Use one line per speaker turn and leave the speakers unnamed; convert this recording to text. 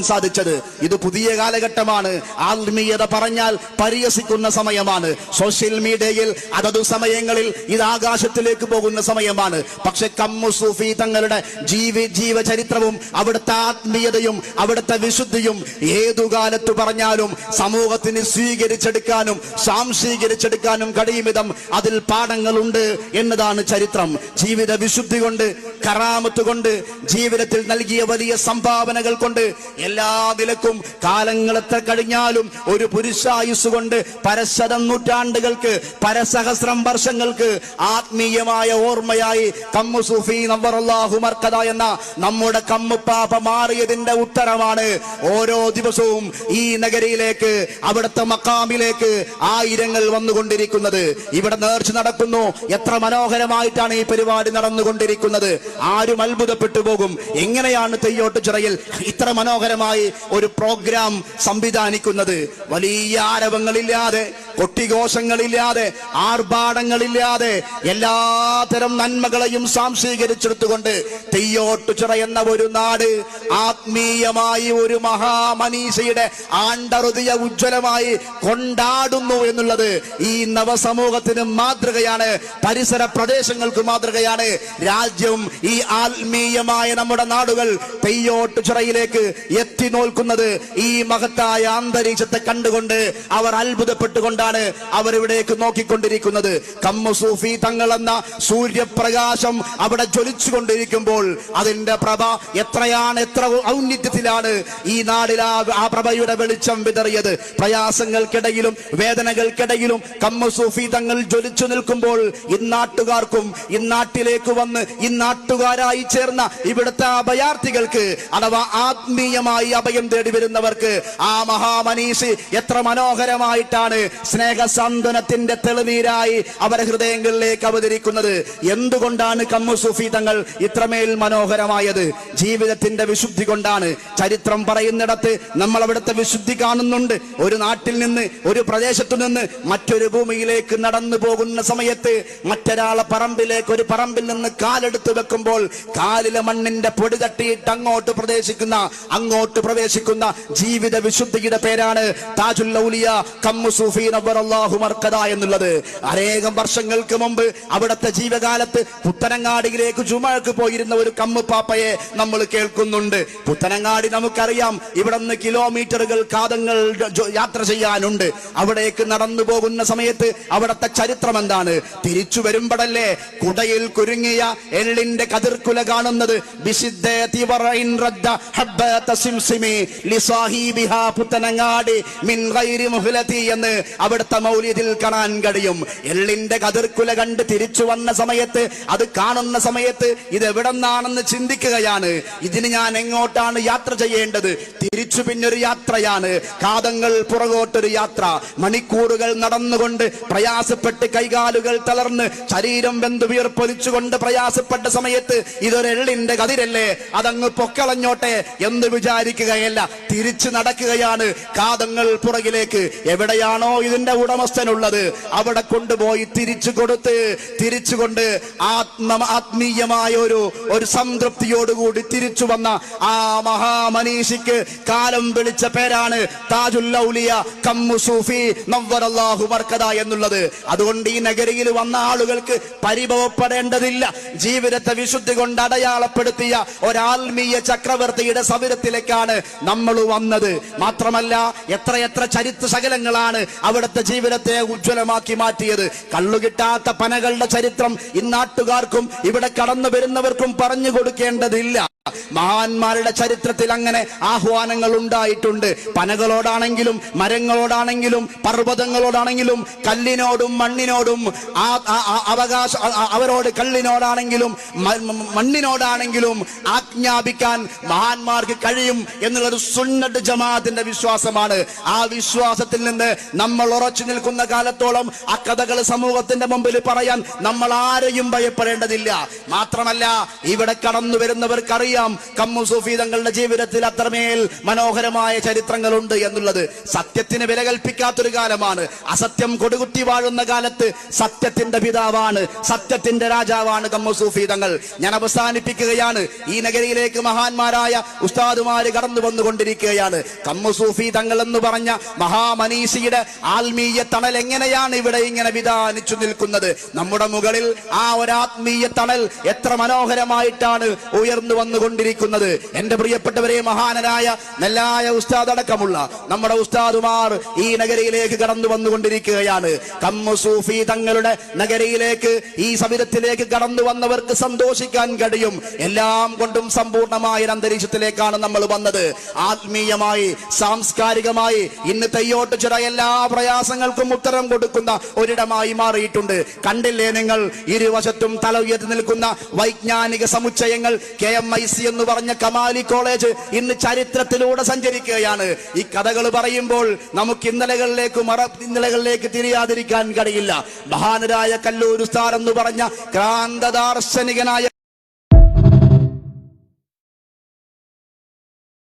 സാധിച്ചത്. ഇത് പുതിയ കാലഘട്ടമാണ്. ആത്മീയത പറഞ്ഞാൽ പരിഹസിക്കുന്ന സമയമാണ്. സോഷ്യൽ മീഡിയയിൽ അതതു സമയങ്ങളിൽ ഇത് ആകാശത്തിലേക്ക് പോകുന്ന സമയമാണ്. പക്ഷെ കമ്മു സൂഫി തങ്ങളുടെ ജീവി ജീവചരിത്രവും അവിടുത്തെ ആത്മീയതയും അവിടുത്തെ വിശുദ്ധിയും ഏതു കാലത്ത് പറഞ്ഞാലും സമൂഹത്തിന് സ്വീകരിച്ചെടുക്കാനും സാംശീകരിച്ചെടുക്കാനും കഴിയും വിധം അതിൽ പാഠങ്ങളുണ്ട് എന്നതാണ് ചരിത്രം. ജീവിത വിശുദ്ധി കൊണ്ട് കറാമത്ത് കൊണ്ട് ജീവിതത്തിൽ നൽകിയ വലിയ സംഭാവനകൾ കൊണ്ട് എല്ലാ നിലക്കും കാലങ്ങളെത്ര കഴിഞ്ഞാലും ഒരു പുരുഷായുസ് കൊണ്ട് പരശതം നൂറ്റാണ്ടുകൾക്ക് പരസഹസ്രം വർഷങ്ങൾക്ക് ആത്മീയമായ ഓർമ്മയായി കമ്മു സൂഫി നവറുല്ലാഹു മർക്കത എന്ന നമ്മുടെ കമ്മുപ്പാപ്പ മാറിയതിന്റെ ഉത്തരമാണ്. ഓരോ ദിവസവും ഈ നഗരിയിലേക്ക് അവിടുത്തെ മക്കാമിലേക്ക് ആയിരങ്ങൾ വന്നുകൊണ്ടിരിക്കുന്നത്. ഇവിടെ നേർച്ച നടക്കുന്നു. എത്ര മനോഹരമായിട്ടാണ് ഈ പരിപാടി നടന്നുകൊണ്ടിരിക്കുന്നത്. ആരും അത്ഭുതപ്പെട്ടു പോകും. എങ്ങനെയാണ് തെയ്യോട്ട് ചിറയിൽ ഇത്ര മനോഹരമായി ഒരു പ്രോഗ്രാം സംവിധാനിക്കുന്നത്? വലിയ ആരവങ്ങളില്ലാതെ കൊട്ടിഘോഷങ്ങളില്ലാതെ ആർഭാടങ്ങളില്ലാതെ എല്ലാതരം നന്മകളെയും സാംശീകരിച്ചെടുത്തുകൊണ്ട് തെയ്യോട്ടു ചിറയുന്ന ഒരു നാട് ആത്മീയമായി ഒരു മഹാമനീഷയുടെ ആണ്ടറുതിയ ഉജ്ജ്വലമായി കൊണ്ടാടുന്നു എന്നുള്ളത് ഈ നവസമൂഹത്തിന് മാതൃകയാണ് പരിസര പ്രദേശങ്ങൾക്ക് മാതൃകയാണ്. രാജ്യം ഈ ആത്മീയമായ നമ്മുടെ നാടുകൾ തെയ്യോട്ടു ചിറയിലേക്ക് എത്തി നോൽക്കുന്നത് ഈ മഹത്തായ അന്തരീക്ഷത്തെ കണ്ടുകൊണ്ട് അവർ അത്ഭുതപ്പെട്ടുകൊണ്ടാണ് അവർ ഇവിടേക്ക് നോക്കിക്കൊണ്ടിരിക്കുന്നത്. കമ്മു സൂഫി തങ്ങൾ എന്ന സൂര്യപ്രകാശം അവിടെ ജ്വലിച്ചു കൊണ്ടിരിക്കുമ്പോൾ അതിന്റെ പ്രഭ എത്രയാണ് എത്ര ഔന്നിത്യത്തിലാണ് ഈ നാടിൽ ആ ആ പ്രഭയുടെ വെളിച്ചം വിതറിയത്. പ്രയാസങ്ങൾക്കിടയിലും വേദനകൾക്കിടയിലും കമ്മു സൂഫി തങ്ങൾ ജ്വലിച്ചു നിൽക്കുമ്പോൾ ഇന്നാട്ടുകാർക്കും ഇന്നാട്ടിലേക്ക് വന്ന് ഇന്നാട്ടുകാരായി ചേർന്ന ഇവിടുത്തെ അഭയാർത്ഥികൾക്ക് അഥവാ ആത്മീയമായി അഭയം തേടി വരുന്നവർക്ക് ആ മഹാമനീഷി എത്ര മനോഹരമായിട്ടാണ് സ്നേഹസാന്ത്വനത്തിന്റെ തെളിനീരായി അവരെ ഹൃദയങ്ങളിലേക്ക് അവതരിക്കുന്നത്. എന്തുകൊണ്ടാണ് കമ്മു സൂഫി തങ്ങൾ ഇത്രമേൽ മനോഹരമായത്? ജീവിതത്തിന്റെ വിശുദ്ധി കൊണ്ടാണ്. ചരിത്രം പറയുന്നിടത്ത് നമ്മൾ അവിടുത്തെ വിശുദ്ധി കാണുന്നുണ്ട്. ഒരു നാട്ടിൽ നിന്ന് ഒരു പ്രദേശത്തു നിന്ന് മറ്റൊരു ഭൂമിയിലേക്ക് നടന്നു പോകുന്ന സമയത്ത് മറ്റൊരാളെ പറമ്പിലേക്ക് ഒരു പറമ്പിൽ നിന്ന് കാലെടുത്ത് വെക്കുമ്പോൾ കാലിലെ മണ്ണിന്റെ പൊടി തട്ടിയിട്ട് അങ്ങോട്ട് പ്രവേശിക്കുന്ന അങ്ങോട്ട് പ്രവേശിക്കുന്ന ജീവിത വിശുദ്ധിയുടെ പേരാണ് താജുൽ ഔലിയ കമ്മു സൂഫി നബ്ബറല്ലാഹു മർക്കദ എന്നുള്ളത്. അനേകം വർഷങ്ങൾക്ക് മുമ്പ് അവിടുത്തെ ജീവകാലത്ത് പുത്തനങ്ങാടിയിലേക്ക് ചുമക്ക് പോയിരുന്ന ഒരു കമ്മു പാപ്പയെ നമ്മൾ കേൾക്കുന്നുണ്ട്. പുത്തനങ്ങാടി നമുക്കറിയാം ഇവിടെ നിന്ന് കിലോമീറ്ററുകൾ കാതങ്ങൾ യാത്ര ചെയ്യാനുണ്ട്. അവിടേക്ക് നടന്നു പോകുന്ന സമയത്ത് അവിടുത്തെ ചരിത്രം എന്താണ്? തിരിച്ചു വരുമ്പോഴല്ലേ കുടയിൽ കുരുങ്ങിയ എള്ളിന്റെ കതിർക്കുല കാണുന്നത്. എന്ന് അവിടുത്തെ മൗലിയതിൽ കാണാൻ കഴിയും. എള്ളിന്റെ കതിർക്കുല കണ്ട് തിരിച്ചു വന്ന സമയത്ത് അത് കാണുന്ന സമയത്ത് ഇത് എവിടെ നിന്നാണെന്ന് ചിന്തിക്കുകയാണ്. ഇതിന് ഞാൻ എങ്ങോട്ടാണ് യാത്ര ചെയ്യേണ്ടത്? തിരിച്ചു പിന്നൊരു യാത്രയാണ്. കാതങ്ങൾ പുറകോട്ടൊരു യാത്ര. മണിക്കൂറുകൾ നടന്നുകൊണ്ട് പ്രയാസപ്പെട്ട് കൈകാലുകൾ തളർന്ന് ശരീരം വെന്തു വിയർപ്പൊലിച്ചുകൊണ്ട് പ്രയാസപ്പെട്ട സമയത്ത് ഇതൊരു എള്ളിന്റെ കതിരല്ലേ? അതങ്ങ് പൊക്കളഞ്ഞോട്ടെ എന്ന് വിചാരിക്കുകയല്ല. തിരിച്ചു നടക്കുകയാണ് കാതങ്ങൾ പുറകിലേക്ക്. എവിടെയാണോ ഇതിന്റെ ഉടമസ്ഥനുള്ളത് അവിടെ കൊണ്ടുപോയി തിരിച്ചു കൊടുത്ത് തിരിച്ചുകൊണ്ട് ആത്മ ആത്മീയമായ ഒരു ഒരു സംതൃപ്തിയോടുകൂടി തിരിച്ചു വന്ന ആ മഹാമനീഷിക്ക് കാലം വിളിച്ച പേരാണ് താജുൽ ഔലിയ കമ്മു സൂഫി നവ്വറല്ലാഹു മർക്കദ എന്നുള്ളത്. അതുകൊണ്ട് ഈ നഗരിയിൽ വന്ന ആളുകൾക്ക് പരിഭവപ്പെടേണ്ടതില്ല. ജീവിതത്തെ വിശുദ്ധി കൊണ്ട് അടയാളപ്പെടുത്തിയ ഒരാത്മീയ ചക്രവർത്തിയുടെ സവിരത്തിലേക്കാണ് നമ്മൾ വന്നത്. മാത്രമല്ല എത്രയെത്ര ചരിത്ര ശകലങ്ങളാണ് അവിടുത്തെ ജീവിതത്തെ ഉജ്ജ്വലമാക്കി മാറ്റിയത്. കള്ളുകിട്ടാത്ത പനകളുടെ ചരിത്രം ഇന്നാട്ടുകാർക്കും ഇവിടെ കടന്നു വരുന്നവർക്കും പറഞ്ഞു കൊടുക്കേണ്ടതില്ല. മഹാന്മാരുടെ ചരിത്രത്തിൽ അങ്ങനെ ആഹ്വാനങ്ങൾ ഉണ്ടായിട്ടുണ്ട്. പനകളോടാണെങ്കിലും മരങ്ങളോടാണെങ്കിലും പർവതങ്ങളോടാണെങ്കിലും കല്ലിനോടും മണ്ണിനോടും അവകാശ അവരോട് കല്ലിനോടാണെങ്കിലും മണ്ണിനോടാണെങ്കിലും ആജ്ഞാപിക്കാൻ മഹാന്മാർക്ക് കഴിയും എന്നുള്ളൊരു സുന്നത്ത് ജമാഅത്തിന്റെ വിശ്വാസമാണ്. ആ വിശ്വാസത്തിൽ നിന്ന് നമ്മൾ ഉറച്ചു നിൽക്കുന്ന കാലത്തോളം ആ കഥകൾ സമൂഹത്തിന്റെ മുമ്പിൽ പറയാൻ നമ്മൾ ആരെയും ഭയപ്പെടേണ്ടതില്ല. മാത്രമല്ല ഇവിടെ കടന്നു വരുന്നവർക്കറിയാം അറിയാം കമ്മു സൂഫി തങ്ങളുടെ ജീവിതത്തിൽ അത്രമേൽ മനോഹരമായ ചരിത്രങ്ങളുണ്ട് എന്നുള്ളത്. സത്യത്തിന് വില കൽപ്പിക്കാത്തൊരു കാലമാണ്. അസത്യം കൊടുകുത്തി വാഴുന്ന കാലത്ത് സത്യത്തിന്റെ പിതാവാണ് സത്യത്തിന്റെ രാജാവാണ് കമ്മു സൂഫി തങ്ങൾ ഞാൻ അവസാനിപ്പിക്കുകയാണ്. ഈ നഗരിയിലേക്ക് മഹാന്മാരായ ഉസ്താദുമാര് കടന്നു വന്നുകൊണ്ടിരിക്കുകയാണ്. കമ്മു സൂഫി തങ്ങൾ എന്ന് പറഞ്ഞ മഹാമനീഷിയുടെ ആത്മീയ തണൽ എങ്ങനെയാണ് ഇവിടെ ഇങ്ങനെ വിധാനിച്ചു നിൽക്കുന്നത്? നമ്മുടെ മുകളിൽ ആ ഒരാത്മീയ തണൽ എത്ര മനോഹരമായിട്ടാണ് ഉയർന്നു വന്നുകൊണ്ടിരിക്കുന്നത് എന്റെ പ്രിയപ്പെട്ടവരെ മഹാനരായ നല്ലായ ഉസ്താദ് അടക്കമുള്ള നമ്മുടെ ഉസ്താദുമാർ ഈ നഗരയിലേക്ക് കടന്നു വന്നുകൊണ്ടിരിക്കുകയാണ്. കമ്മു സൂഫി തങ്ങളുടെ നഗരയിലേക്ക് ഈ സമരത്തിലേക്ക് കടന്നു വന്നവർക്ക് സന്തോഷിക്കാൻ കഴിയും. എല്ലാം കൊണ്ടും സമ്പൂർണമായ ഒരു അന്തരീക്ഷത്തിലേക്കാണ് നമ്മൾ വന്നത്. ആത്മീയമായി സാംസ്കാരികമായി ഇന്ന് തെയ്യോട്ട് ചിറ എല്ലാ പ്രയാസങ്ങൾക്കും ഉത്തരം കൊടുക്കുന്ന ഒരിടമായി മാറിയിട്ടുണ്ട്. കണ്ടില്ലേ നിങ്ങൾ? ഇരുവശത്തും തല ഉയർത്തി നിൽക്കുന്ന വൈജ്ഞാനിക സമുച്ചയങ്ങൾ കെ എം ഐ സി എന്ന് പറഞ്ഞ കമാലി കോളേജ് ഇന്ന് ചരിത്രത്തിലൂടെ സഞ്ചരിക്കുകയാണ്. ഈ കഥകൾ പറയുമ്പോൾ നമുക്ക് ഇന്നലകളിലേക്ക് മറ ഇന്നലകളിലേക്ക് തിരിയാതിരിക്കാൻ കഴിയില്ല. മഹാനരായ കല്ലൂർ ഉസ്താർ എന്ന് പറഞ്ഞ ക്രാന്തദാർശനികനായ